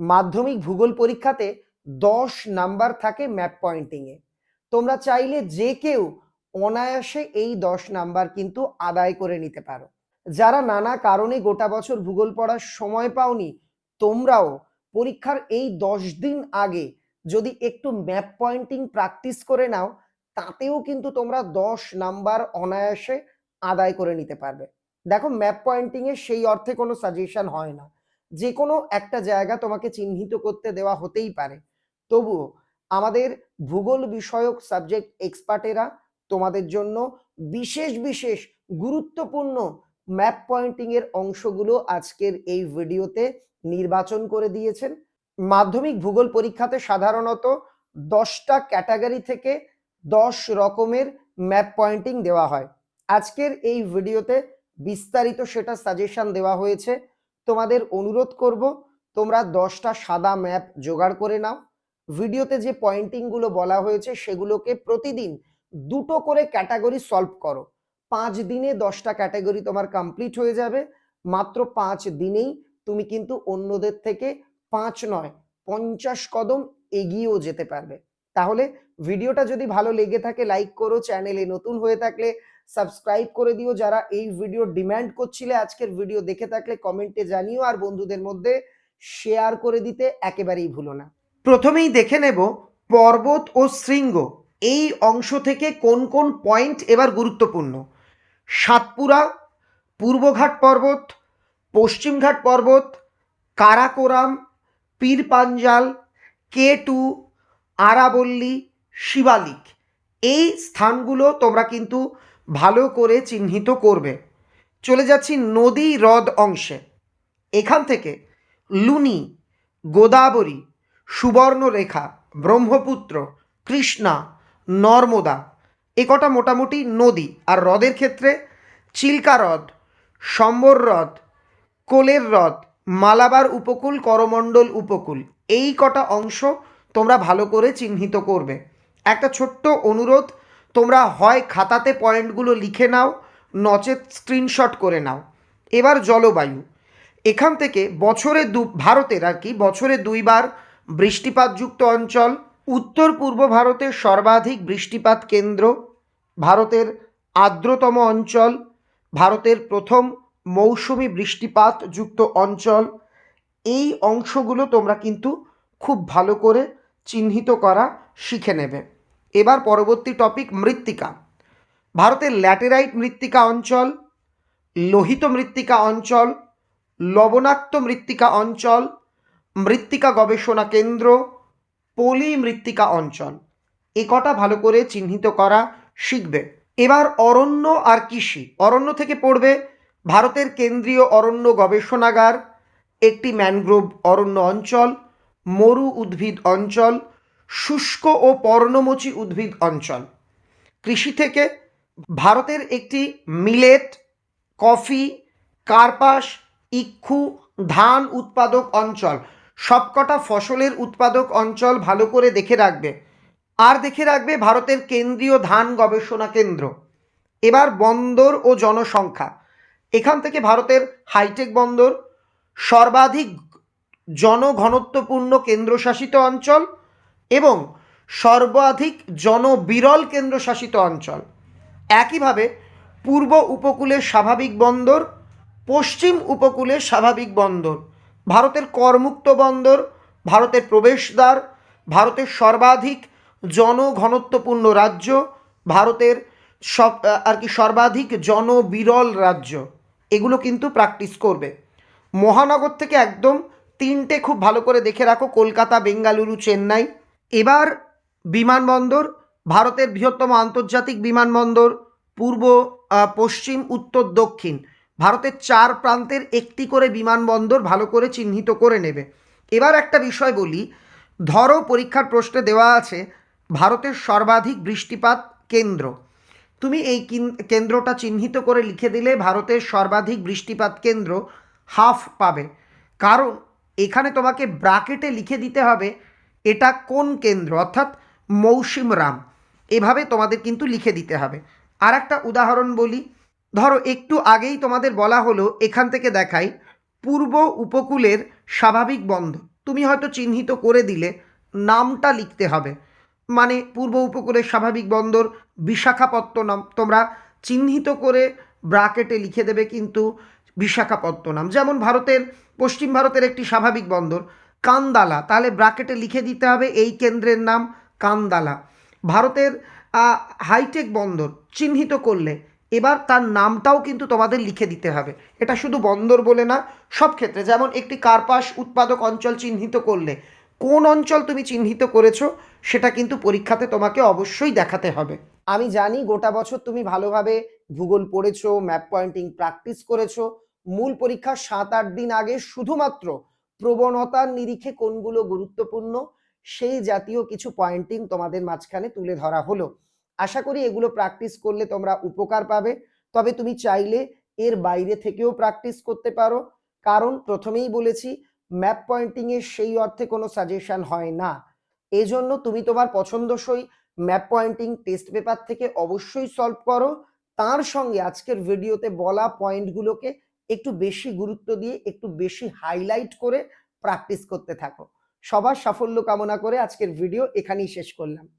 মাধ্যমিক ভূগোল পরীক্ষাতে দশ নাম্বার থাকে ম্যাপ পয়েন্টিংয়ে। তোমরা চাইলে যে কেউ অনায়াসে এই দশ নাম্বার কিন্তু আদায় করে নিতে পারো। যারা নানা কারণে গোটা বছর ভূগোল পড়ার সময় পাওনি, তোমরাও পরীক্ষার এই দশ দিন আগে যদি একটু ম্যাপ পয়েন্টিং প্র্যাকটিস করে নাও, তাতেও কিন্তু তোমরা দশ নাম্বার অনায়াসে আদায় করে নিতে পারবে। দেখো, ম্যাপ পয়েন্টিংয়ে সেই অর্থে কোনো সাজেশন হয় না। যে কোনো একটা জায়গা তোমাকে চিহ্নিত করতে দেওয়া হতেই পারে। তবুও আমাদের ভূগোল বিষয়ক সাবজেক্ট এক্সপার্টেরা তোমাদের জন্য বিশেষ বিশেষ গুরুত্বপূর্ণ ম্যাপ পয়েন্টিং এর অংশগুলো আজকের এই ভিডিওতে নির্বাচন করে দিয়েছেন। মাধ্যমিক ভূগোল পরীক্ষাতে সাধারণত দশটা ক্যাটাগরি থেকে দশ রকমের ম্যাপ পয়েন্টিং দেওয়া হয়। আজকের এই ভিডিওতে বিস্তারিত সেটা সাজেশন দেওয়া হয়েছে। তোমাদের অনুরোধ করব, তোমরা দশটা সাদা ম্যাপ জোগাড় করে নাও। ভিডিওতে যে পয়েন্টিংগুলো বলা হয়েছে, সেগুলোকে প্রতিদিন দুটো করে ক্যাটাগরি সলভ করো। পাঁচ দিনে দশটা ক্যাটাগরি তোমার কমপ্লিট হয়ে যাবে। মাত্র পাঁচ দিনেই তুমি কিন্তু অন্যদের থেকে পাঁচ নয়, পঞ্চাশ কদম এগিয়েও যেতে পারবে। তাহলে ভিডিওটা যদি ভালো লেগে থাকে লাইক করো চ্যানেলে নতুন হয়ে থাকলে সাবস্ক্রাইব করে দিও যারা এই ভিডিও ডিম্যান্ড করছিলে। আজকের ভিডিও দেখে থাকলে কমেন্টে জানিও আর বন্ধুদের মধ্যে শেয়ার করে দিতে একেবারেই ভুলো না। প্রথমেই দেখে নেব পর্বত ও শৃঙ্গ। এই অংশ থেকে কোন কোন পয়েন্ট এবার গুরুত্বপূর্ণ? সাতপুরা, পূর্বঘাট পর্বত, পশ্চিমঘাট পর্বত, কারাকোরাম পীর পাঞ্জাল কে টু আরাবল্লী, শিবালিক। এই স্থানগুলো তোমরা কিন্তু ভালো করে চিহ্নিত করবে। চলে যাচ্ছি নদী হ্রদ অংশে। এখান থেকে লুনি, গোদাবরী, সুবর্ণরেখা, ব্রহ্মপুত্র, কৃষ্ণা, নর্মদা, এ কটা মোটামুটি নদী। আর হ্রদের ক্ষেত্রে চিল্কা হ্রদ, সম্বর হ্রদ, কোলের হ্রদ, মালাবার উপকূল, করমণ্ডল উপকূল, এই কটা অংশ তোমরা ভালো করে চিহ্নিত করবে। একটা ছোট্ট অনুরোধ তোমরা হয় খাতাতে পয়েন্টগুলো লিখে নাও, নচেত স্ক্রিনশট করে নাও। এবার জলবায়ু। এখান থেকে বছরে দু, ভারতের আর কি, বছরে দুইবার বৃষ্টিপাতযুক্ত অঞ্চল, উত্তর পূর্ব ভারতের সর্বাধিক বৃষ্টিপাত কেন্দ্র, ভারতের আর্দ্রতম অঞ্চল, ভারতের প্রথম মৌসুমি বৃষ্টিপাতযুক্ত অঞ্চল। এই অংশগুলো তোমরা কিন্তু খুব ভালো করে চিহ্নিত করা শিখে নেবে। এবার পরবর্তী টপিক মৃত্তিকা। ভারতের ল্যাটেরাইট মৃত্তিকা অঞ্চল, লোহিত মৃত্তিকা অঞ্চল, লবণাক্ত মৃত্তিকা অঞ্চল, মৃত্তিকা গবেষণা কেন্দ্র, পলি মৃত্তিকা অঞ্চল। এ কটা ভালো করে চিহ্নিত করা শিখবে। এবার অরণ্য আর কৃষি। অরণ্য থেকে পড়বে ভারতের কেন্দ্রীয় অরণ্য গবেষণাগার, একটি ম্যানগ্রোভ অরণ্য অঞ্চল, মরু উদ্ভিদ অঞ্চল শুষ্ক ও পর্ণমোচী উদ্ভিদ অঞ্চল। কৃষি থেকে ভারতের একটি মিলেট, কফি, কার্পাস, ইক্ষু, ধান উৎপাদক অঞ্চল। সবকটা ফসলের উৎপাদক অঞ্চল ভালো করে দেখে রাখবে। আর দেখে রাখবে ভারতের কেন্দ্রীয় ধান গবেষণা কেন্দ্র। এবার বন্দর ও জনসংখ্যা। এখান থেকে ভারতের হাইটেক বন্দর, সর্বাধিক জনঘনত্বপূর্ণ কেন্দ্রশাসিত অঞ্চল এবং সর্বাধিক জনবিরল কেন্দ্রশাসিত অঞ্চল। একইভাবে পূর্ব উপকূলের স্বাভাবিক বন্দর, পশ্চিম উপকূলের স্বাভাবিক বন্দর, ভারতের করমুক্ত বন্দর, ভারতের প্রবেশদ্বার, ভারতের সর্বাধিক জনঘনত্বপূর্ণ রাজ্য, ভারতের সব আর কি সর্বাধিক জনবিরল রাজ্য। এগুলো কিন্তু প্র্যাকটিস করবে। মহানগর থেকে একদম তিনটে খুব ভালো করে দেখে রাখো, কলকাতা, বেঙ্গালুরু, চেন্নাই। এবার বিমানবন্দর, ভারতের বৃহত্তম আন্তর্জাতিক বিমানবন্দর, পূর্ব পশ্চিম, উত্তর, দক্ষিণ। ভারতের চার প্রান্তের একটি করে বিমানবন্দর ভালো করে চিহ্নিত করে নেবে। এবার একটা বিষয় বলি, ধরো পরীক্ষার প্রশ্নে দেওয়া আছে, ভারতের সর্বাধিক বৃষ্টিপাত কেন্দ্র। তুমি এই কিন- কেন্দ্রটা চিহ্নিত করে লিখে দিলে ভারতের সর্বাধিক বৃষ্টিপাত কেন্দ্র হাফ পাবে। কারণ এখানে তোমাকে ব্রাকেটে লিখে দিতে হবে এটা কোন কেন্দ্র? অর্থাৎ মৌসিম রাম। এভাবে তোমাদের কিন্তু লিখে দিতে হবে। আর একটা উদাহরণ বলি। ধরো, একটু আগেই তোমাদের বলা হলো, এখান থেকে দেখাই, পূর্ব উপকূলের স্বাভাবিক বন্দর। তুমি হয়তো চিহ্নিত করে দিলে, নামটা লিখতে হবে। মানে পূর্ব উপকূলের স্বাভাবিক বন্দর বিশাখাপত্তনম। তোমরা চিহ্নিত করে ব্রাকেটে লিখে দেবে কিন্তু বিশাখাপত্তনম। যেমন ভারতের, পশ্চিম ভারতের একটি স্বাভাবিক বন্দর। কান্দালা। তাহলে ব্রাকেটে লিখে দিতে হবে এই কেন্দ্রের নাম কান্দালা। ভারতের হাইটেক বন্দর চিহ্নিত করলে এবার তার নামটাও কিন্তু তোমাদের লিখে দিতে হবে। এটা শুধু বন্দর বলে না, সব ক্ষেত্রে। যেমন একটি কার্পাস উৎপাদক অঞ্চল চিহ্নিত করলে কোন অঞ্চল তুমি চিহ্নিত করেছ, সেটা কিন্তু পরীক্ষাতে তোমাকে অবশ্যই দেখাতে হবে। আমি জানি গোটা বছর তুমি ভালোভাবে ভূগোল পড়েছো ম্যাপ পয়েন্টিং প্র্যাকটিস করেছ। মূল পরীক্ষার সাত আট দিন আগে শুধুমাত্র প্রবণতার নিরিখে কোনগুলো গুরুত্বপূর্ণ, সেই জাতীয় কিছু পয়েন্টিং তোমাদের মাঝখানে তুলে ধরা হলো। আশা করি এগুলো প্র্যাকটিস করলে তোমরা উপকার পাবে। তবে তুমি চাইলে এর বাইরে থেকেও প্র্যাকটিস করতে পারো। কারণ প্রথমেই বলেছি ম্যাপ পয়েন্টিং এর সেই অর্থে কোনো সাজেশন হয় না। এজন্য তুমি তোমার পছন্দসই ম্যাপ পয়েন্টিং টেস্ট পেপার থেকে অবশ্যই সলভ করো। তার সঙ্গে আজকের ভিডিওতে বলা পয়েন্টগুলোকে একটু বেশি গুরুত্ব দিয়ে, একটু বেশি হাইলাইট করে প্র্যাকটিস করতে থাকো। সবার সাফল্য কামনা করে আজকের ভিডিও এখানেই শেষ করলাম।